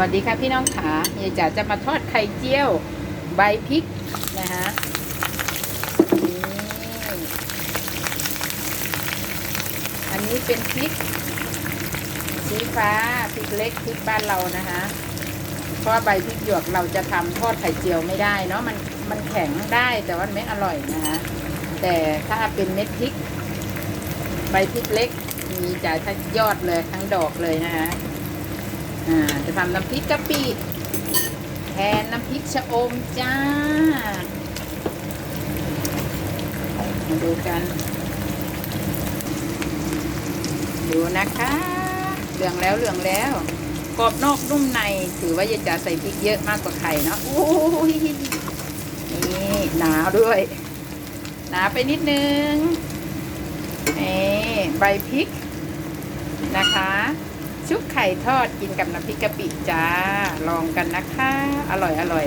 วัสดีค่ะพี่น้องขายายจ๋าจะมาทอดไข่เจียว ใบพริกนะฮะอันนี้เป็นพริก สีฟ้าพริกเล็กพริกบ้านเรานะคะเพราะใบพริกหยวกเราจะทำทอดไข่เจียวไม่ได้เนาะมันมันแข็งได้แต่ว่าไม่อร่อยนะคะแต่ถ้าเป็นเม็ดพริก ใบพริกเล็ก มีจ่ายทั้งยอดเลยทั้งดอกเลยนะคะ อ่าจะทำน้ำพริกกะปิแทนน้ำพริกชะอมจ้า มาดูกัน ดูนะคะ เหลืองแล้วเหลืองแล้วกรอบนอกนุ่มในถือว่ายายจ๋าใส่พริกเยอะมากกว่าไข่เนาะโอ้ยนี่หนาวด้วย หนาไปนิดนึงนี่ใบพริกนะคะ ชุบไข่ทอดกินกับน้ำพริกกะปิจ้า ลองกันนะคะ อร่อยอร่อย